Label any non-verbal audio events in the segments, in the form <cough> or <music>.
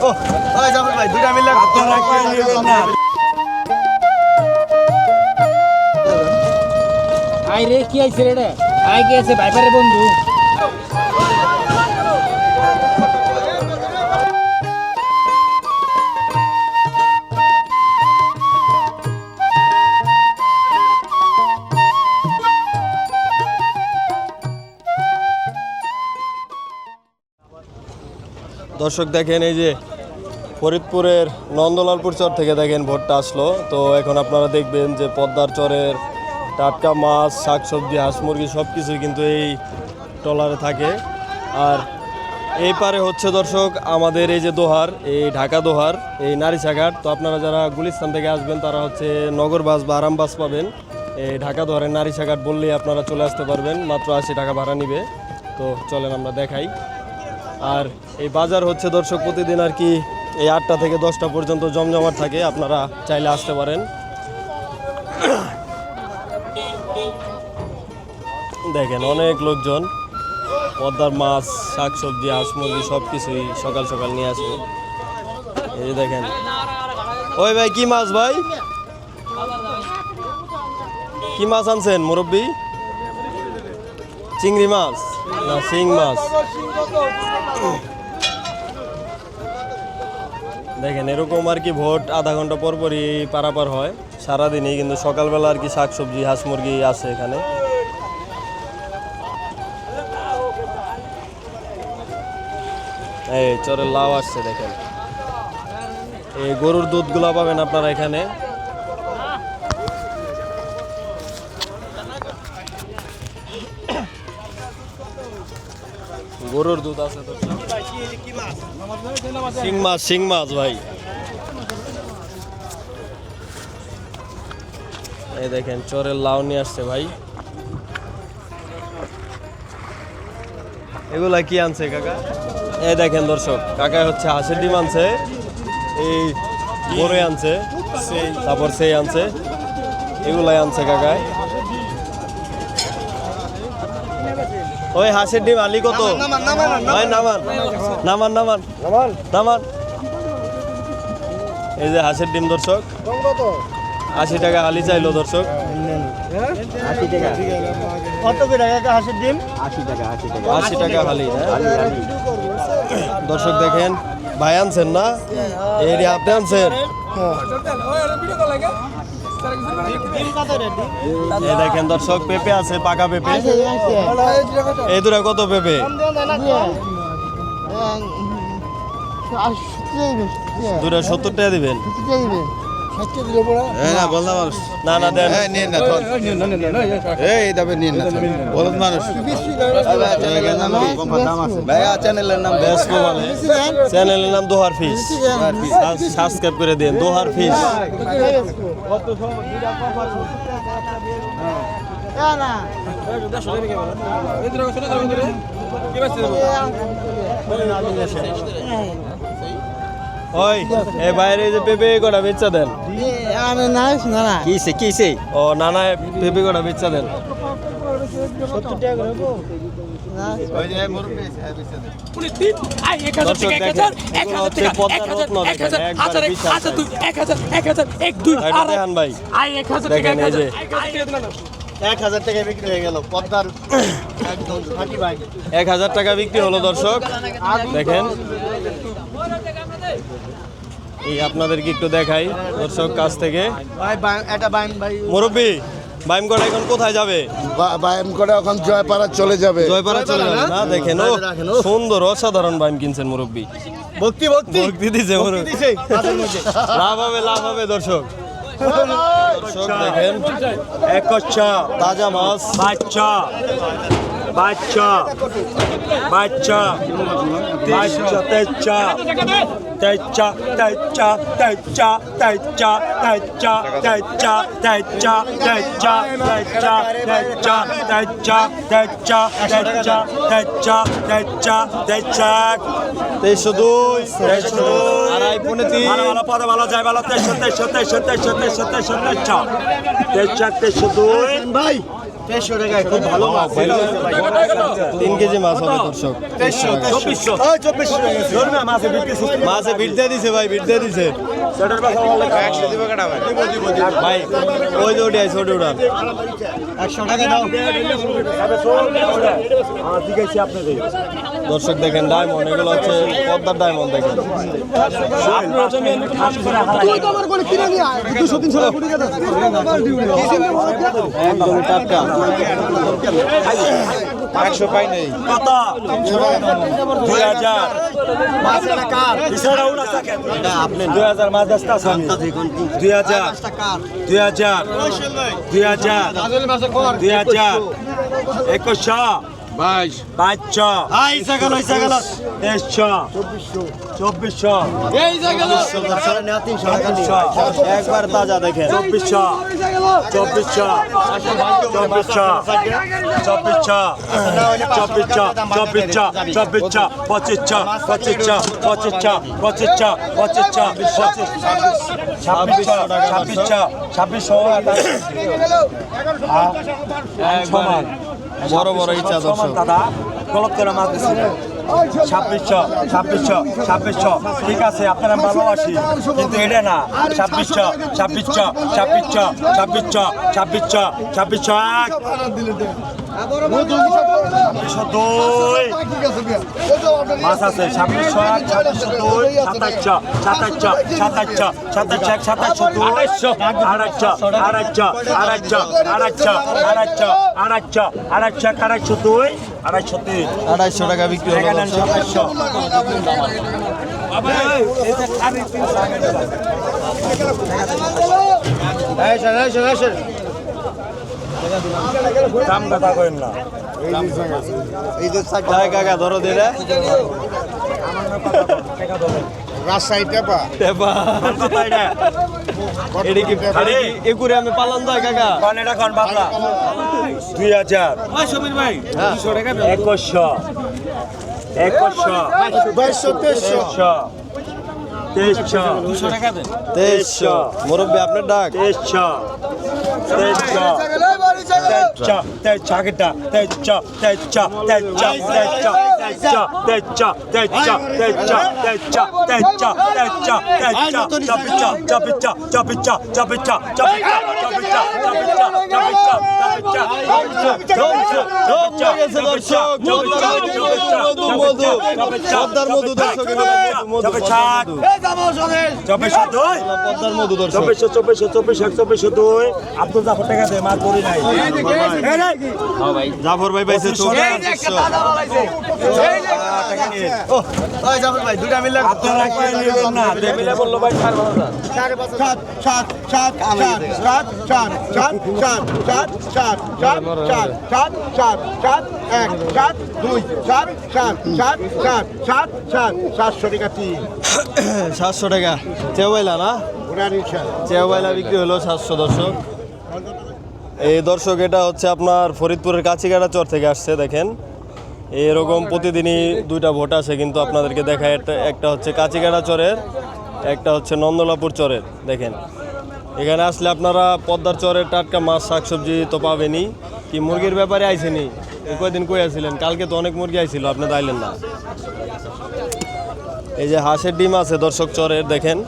ও ওই জাফর ভাই দুইটা মিলে আই রে কি আইছে রে আই কি আছে ভাইপারে বন্ধু। দর্শক দেখেন, এই যে ফরিদপুরের নন্দলালপুর চর থেকে দেখেন ভোটটা আসলো। তো এখন আপনারা দেখবেন যে পদ্মার চরের টাটকা মাছ, শাকসবজি, হাঁস মুরগি সব কিছুই কিন্তু এই ট্রলারে থাকে। আর এই পারে হচ্ছে দর্শক আমাদের এই যে দোহার, এই ঢাকা দোহার, এই নারীছাঘাট তো আপনারা যারা গুলিস্তান থেকে আসবেন, তারা হচ্ছে নগর বাস বা আরাম বাস পাবেন। এই ঢাকা দোহারের নারীছাঘাট বললেই আপনারা চলে আসতে পারবেন, মাত্র আশি টাকা ভাড়া নিবে। তো চলেন আমরা দেখাই। আর এই বাজার হচ্ছে দর্শক প্রতিদিন আর কি এই আটটা থেকে দশটা পর্যন্ত জমজমাট থাকে, আপনারা চাইলে আসতে পারেন। দেখেন অনেক লোকজন, পদ্মার মাছ, শাকসবজি হাঁস মুরগি সব কিছুই সকাল সকাল নিয়ে আসে এই যে দেখেন। ওই ভাই, কি মাছ ভাই? কি মাছ আনছেন মুরব্বী? চিংড়ি মাছ। না, শিং মাছ। দেখেন, এরকম আর কি ভোট আধা ঘণ্টা পর পরই পারাপার হয়। সারাদিনই কিন্তু সকালবেলা আর কি শাকসবজি, হাঁস মুরগি আছে এখানে। এই চরের লাউ আসছে, দেখেন। এই গরুর দুধগুলা পাবেন আপনারা এখানে। গরুর দুধ আছে শিং মাছ শিং মাছ ভাই। এই দেখেন, চরের লাউ নিয়ে আসছে ভাই। এগুলা কি আনছে কাকা? এই দেখেন দর্শক কাকা হচ্ছে হাঁসের ডিম আনছে। এই গরু আনছে, তারপর সেই আনছে। এগুলাই আনছে কাকায় ওই হাঁসের ডিম আলি কত? ভাই নামান নামান নামান। নামান এই যে হাঁসের ডিম দর্শক। আশি টাকা আলি চাইলো দর্শক। কত করে একটা হাঁসের ডিম? আশি টাকা হালি হ্যাঁ? দর্শক দেখেন ভাই আনছেন না? এই রে আপনি আনছেন। এই দেখেন দর্শক পেঁপে আছে পাকা পেঁপে। এই দুটা কত পেঁপে? দূরে সত্তর টাকা দিবেন। না না না দেন নিন না এই তবে নিন না বলদ মানুষ ভাইয়া চ্যানেলের নাম বেশ বলে চ্যানেলের নাম দোহার ফিস সাবস্ক্রাইব করে দিন দোহার ফিস ওই এ বাইরে যে পেঁপে কটা বেচা দেন। কিসে কিসে ও না পেঁপে কটা বেচা দেন। এক হাজার টাকা বিক্রি হয়ে গেল <coughs> এক হাজার টাকা বিক্রি হলো দর্শক। দেখেন। এই আপনাদেরকে একটু দেখাই দর্শক কাছ থেকে। ভাই বাই- এটা বাইম ভাই। মুরব্বী বাইমগড় এখন কোথায় যাবে? বাইম করে এখন জয়পাড়া চলে যাবে। জয়পাড়া চলে যাবে না? দেখেন ও সুন্দর অসাধারণ বাইম কিনছেন মুরব্বী। ভক্তি ভক্তি। ভক্তি দিছে মুরব্বী। মধ্যে লাভ হবে লাভ হবে দর্শক। দর্শক দেখেন। এক কচ্ছা তাজা মাছ। বাচ্চা। বাচ্চা বাচ্চা বাচ্চা তেচ্চা তেচ্চা তেচ্চা তেচ্চা তেচ্চা তেচ্চা তেচ্চা তেচ্চা তেচ্চা তেচ্চা তেচ্চা তেচ্চা তেচ্চা তেচ্চা তেচ্চা তেচ্চা তেচ্চা তেইশশো দুই তেইশশো দুই। আড়াই পৌনে তিন ভালো ভালো পদে ভালো যায় ভালো তেইশশো তেইশশো তেইশশো তেইশশো তেইশশো তেইশশো তেইশশো তেইশশো তেইশশো দুই ভাই তেইশশো টাকায় খুব ভালো মাছ। তিন কেজি মাছ হবে দর্শক। চব্বিশশো। মাছে দিয়ে দিছে ভাই বিট দিয়ে দিছে। সেটার কথা বললে ভাই? ওই যে ওটি। আছে উড়ান একশো টাকা। দাও দিকেছি আপনাদের। দর্শক দেখেন ডায়মন্ড এগুলো হচ্ছে পদ্মার ডায়মন্ড দেখেন। একদম টাটকা। একশো পাই নেই। কত দুই হাজার। পিছনে উড়া থাকে দুই হাজার মাছ ব্যস্ত আছে আমি দুই হাজার। দুই হাজার। দুই হাজার। দুই হাজার। একুশশো। বাইশ বাইশশো আই সাগাল আই সাগাল তেইশশো চব্বিশশো এই একবার তাজা দেখেন চব্বিশশো চব্বিশশো চব্বিশশো চব্বিশশো চব্বিশশো চব্বিশশো চব্বিশশো পঁচিশশো পঁচিশশো পঁচিশশো পঁচিশশো পঁচিশশো পঁচিশ ছাব্বিশশো ছাব্বিশশো ছাব্বিশশো সমান বড় বড় ইচ্ছা দর্শক। দাদা গলত করে মাছ দিচ্ছি ছাব্বিশশো ছাব্বিশশো ছাব্বিশশো। ঠিক আছে আপনারা ভালোবাসি কিন্তু এটা না। ছাব্বিশশো ছাব্বিশশো ছাব্বিশশো ছাব্বিশশো ছাব্বিশশো ছাব্বিশশো এক। ছাব্বিশশো দুই মাছ আছে ছাব্বিশশো এক ছাব্বিশশো দুই সাতাশশো সাতাশশো সাতাশশো সাতাশশো এক সাতাশশো দুই আড়াইশো আড়াইশো আড়াইশো আড়াইশো আড়াইশো আড়াইশো এক আড়াইশো আড়াইশো তিন সাতাশশো দাম কথা করেন না। তাই কাকা ধরো দিলে। রাজশাহী টেপা। টেপা। কথা এটা এটি কি আরে। একুরে আমি পালন যায় কাকা? কন এটা কন বাবলা দুই হাজার। একুশশো একুশশো বাইশশো তেইশশো। তেইশশো। মুরব্বী আপনার ডাক। তেইশশো। তেইশশো। তেইশশো তেইশশো আগেটা তেইশশো তেইশশো তেইশশো তেইশশো তেইশশো তেইশশো তেইশশো তেইশশো তেইশশো তেইশশো তেইশশো চব্বিশশো চব্বিশশো চব্বিশশো চব্বিশশো চব্বিশশো চব্বিশশো চব্বিশশো চব্বিশশো জমছে গেছে দর্শক মধু মধু পদ্মার মধু দর্শক এগুলো মধু, মধু, জাফর ভাই পাইছে জাফর ভাই দুটা মিলে নেবেন বলল ভাই সাত সাত সাত সাত সাত সাত সাত এক সাত দুই সাত সাত সাত সাত সাত সাত সাতশো টাকা তিন। সাতশো টাকা। চেওয়াইলা না? চেওয়াইলা বিক্রি হলো সাতশো দর্শক। এই দর্শক এটা হচ্ছে আপনার ফরিদপুরের কাছিগাড়া চর থেকে আসছে দেখেন। এরকম প্রতিদিনই দুইটা ভোট আসে কিন্তু আপনাদেরকে দেখায় একটা হচ্ছে কাছিগাড়া চরের একটা হচ্ছে নন্দলাপুর চরের দেখেন। এখানে আসলে আপনারা পদ্মার চরের টাটকা মাছ শাকসবজি তো পাবেনই। কি মুরগির ব্যাপারে আইসেনি? কয়দিন কই আসছিলেন কালকে তো অনেক মুরগি আইছিল, আপনি আইলেন না। এই যে হাঁসের ডিম আছে দর্শক চরের, দেখেন।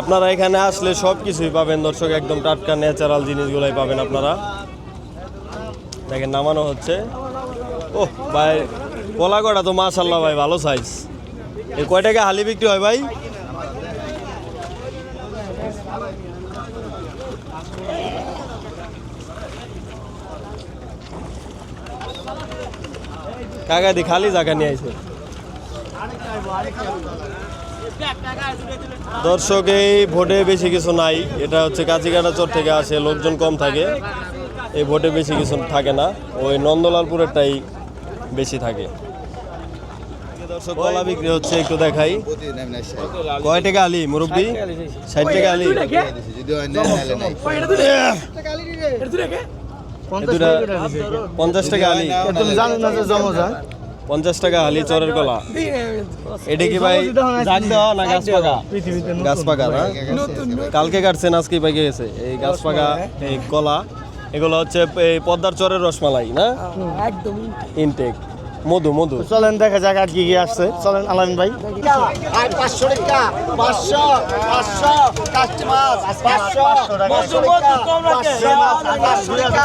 আপনারা এখানে আসলে সব কিছুই পাবেন দর্শক, একদম টাটকা ন্যাচারাল জিনিসগুলাই পাবেন আপনারা। দেখেন, নামানো হচ্ছে। ওহ, ভাই কলাগড়া তো মাশাল্লাহ ভাই, ভালো সাইজ এই কয় টাকা হালি বিক্রি হয় ভাই? কাকা দি খালি জায়গা নিয়ে আইছে। দর্শক এই ভোটে বেশি কিছু নাই। এটা হচ্ছে কাছিকাটা চর থেকে আসে লোকজন কম থাকে। এই ভোটে বেশি কিছু থাকে না। ওই নন্দলালপুরেরটাই বেশি থাকে। দর্শক কলা বিক্রি হচ্ছে একটু দেখাই। কয় টাকা আলি মুরব্বী? ষাট টাকা আলি। পঞ্চাশ টাকা আলি। তুমি জানো না যে জমজা পঞ্চাশ টাকা হালি চরের কলা। এটা কি ভাই জাগ দেওয়া না। গাছ পাকা গাছ পাকা না? কালকে কাটছেন আজকে ভাই গেছে। এই গাছ পাকা এই কলা এগুলো হচ্ছে এই পদ্মার চরের রসমালাই না? একদম ইনটেক মধু মধু। চলেন দেখা যাক আর কি কি আসছে। চলেন আলামিন ভাই। আর পাঁচশো টাকা পাঁচশো পাঁচশো কাস্টমার পাঁচশো পাঁচশো টাকা। পাঁচশো পাঁচশো টাকা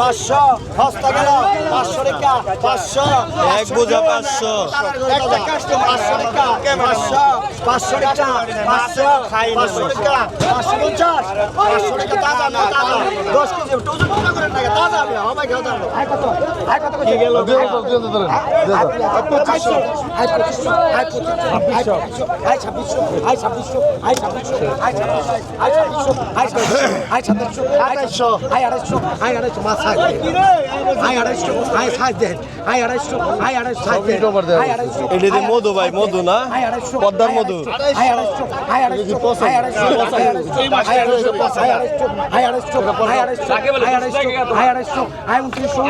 পাঁচশো হস্তা গেল পাঁচশো টাকা পাঁচশো এক বোঝা পাঁচশো একটা কাস্টমার পাঁচশো টাকা পাঁচশো পাঁচশো টাকা পাঁচশো পাঁচশো টাকা পাঁচশো পঞ্চাশ পাঁচশো টাকা তাজা না তাজা দশ কেজি ওজন কত করে টাকা আয় আড়াইশো আয় আড়াইশো মাছ সাইজ আয় আড়াইশো আয় সাইজ দেন আয় আড়াইশো আয় আড়াইশো সাইজ দেন আয় আড়াইশো এটা দিয়ে মধু ভাই মধু না আয় আড়াইশো পদ্মার মধু আয় আড়াইশো আয় আড়াইশো আয় আড়াইশো আয় আড়াইশো আয় আড়াইশো আয় আড়াইশো আয় আড়াইশো আয় আড়াইশো আয় আড়াইশো আয় আড়াইশো উনত্রিশশো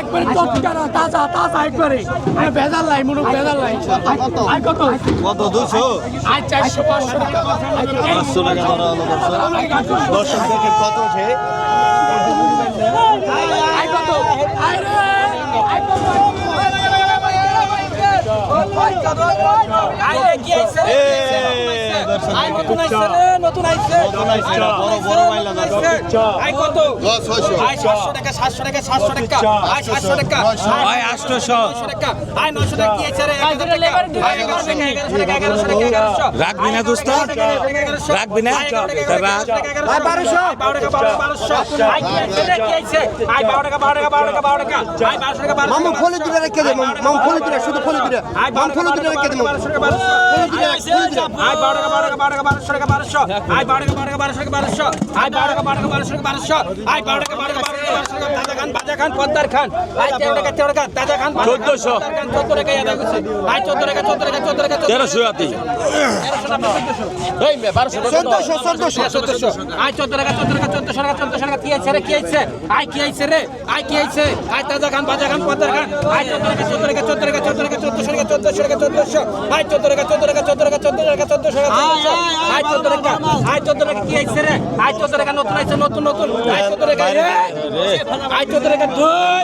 একবারে না, তাজা তাজা একবারে আয় ভেজাল নাই মুনুক ভেজাল নাই আয় কত কত দুশো আয় চারশো পাঁচশো টাকা পাঁচশো টাকা ধরা হলো দর্শক দর্শক দেখেন কত ওঠে আয় কত? আয় রে! আয় কত? নতুন আইছে নতুন আইছে বড় বড় মাইলা আই কত 700 টাকা 700 টাকা 700 টাকা আই 700 টাকা আই 800 টাকা আই 900 টাকা কি আছে রে 1000 টাকা আই 1100 টাকা 1100 টাকা রাখবি না দোস্ত রাখবি না রাখ আই 1200 1200 আই কি আছে রে কি আছে আই 12 টাকা 12 টাকা 12 টাকা 12 টাকা আই 1200 টাকা মামু, ফোলে দিলে রেখে দে, মামু ফোলে দিলে শুধু ফোলে দিলে আই মামু ফলে দিলে রেখে দে মামু বারোশো টাকা বারোশো আয় বারো টাকা বারো টাকা বারো টাকা বারোশো টাকা বারোশো আয় বারো টাকা বারো টাকা বারোশো টাকা বারোশো আয় বারো টাকা বারো টাকা বারোশো টাকা বারোশো আয় বারো টাকা বারো টাকা বারো টাকা বারোশো টাকা তাজা খান বাজা খান পদ্মার খান আয় তেরো টাকা তেরো টাকা তাজা খান চোদ্দশো চোদ্দ টাকা ইয়াদ করছে আয় চোদ্দ টাকা চোদ্দ টাকা চোদ্দ টাকা তেরোশো আতি চোদ্দশো চোদ্দশো চোদ্দশো আয় চোদ্দ টাকা চোদ্দ টাকা চোদ্দশো টাকা চোদ্দশো টাকা কি আছে রে কি আছে আয় কি আছে রে আয় কি আছে আয় তাজা খান বাজা খান পদ্মার খান আয় চোদ্দ টাকা চোদ্দ টাকা চোদ্দ টাকা চোদ্দ টাকা চোদ্দশো টাকা চোদ্দশো টাকা আয় চোদ্দ টাকা চোদ্দ টাকা চোদ্দ টাকা চোদ্দ টাকা চোদ্দশো টাকা চোদ্দশো আয় চোদ্দ টাকা আয় চোদ্দ টাকা কি আছে রে আয় চোদ্দ টাকা নতুন আছে নতুন নতুন আয় চোদ্দ টাকা রে আয় চোদ্দ টাকা দুই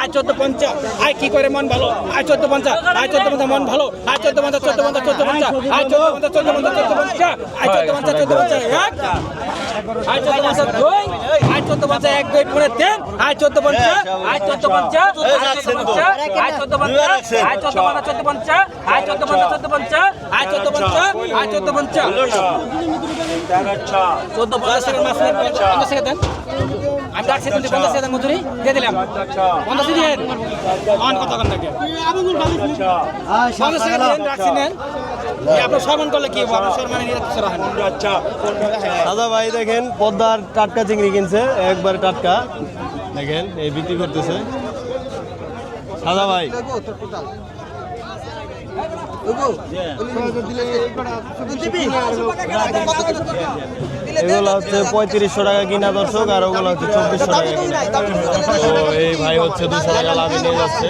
আয় চোদ্দ পঞ্চাশ আয় কি করে মন ভালো আয় চোদ্দ পঞ্চাশ আয় চোদ্দ পঞ্চাশ মন ভালো আয় চোদ্দ পঞ্চাশ চোদ্দ পঞ্চাশ চোদ্দ পঞ্চাশ আয় চোদ্দ পঞ্চাশ চোদ্দ পঞ্চাশ চোদ্দ পঞ্চাশ আয় চোদ্দ পঞ্চাশ চোদ্দ পঞ্চাশ এক আয় চোদ্দ পঞ্চাশ দুই চোদ্দ পঞ্চাশ এক দুই পরে তিন আয় চোদ্দ পঞ্চাশ আয় চোদ্দ পঞ্চাশ আয় চোদ্দ পঞ্চাশ আয় চোদ্দ পঞ্চাশ আয় চোদ্দ পঞ্চাশ আয় চোদ্দ পঞ্চাশ চোদ্দ পঞ্চাশ আয় চোদ্দ পঞ্চাশ আয় চোদ্দ পঞ্চাশ। চোদ্দ পঞ্চাশ টাকার মাছ পঞ্চাশ টাকা দেন। আমি ডাকছি কিন্তু পঞ্চাশ টাকা মজুরি দিয়ে দিলাম। পঞ্চাশ দিয়ে অন কত কন থাকে পঞ্চাশ টাকা দেন ডাকছি নেন। আপনার সমান করলে কি আপনার সরমানে নিয়ে দাদা ভাই দেখেন পদ্মার টাটকা চিংড়ি কিনছে একবারে টাটকা দেখেন এই বিক্রি করতেছে দাদা ভাই এগুলো হচ্ছে পঁয়ত্রিশশো টাকা কিনা দর্শক আর ওগুলো হচ্ছে চব্বিশশো টাকা কিনা তো এই ভাই হচ্ছে দুশো টাকা লাভ নিয়ে যাচ্ছে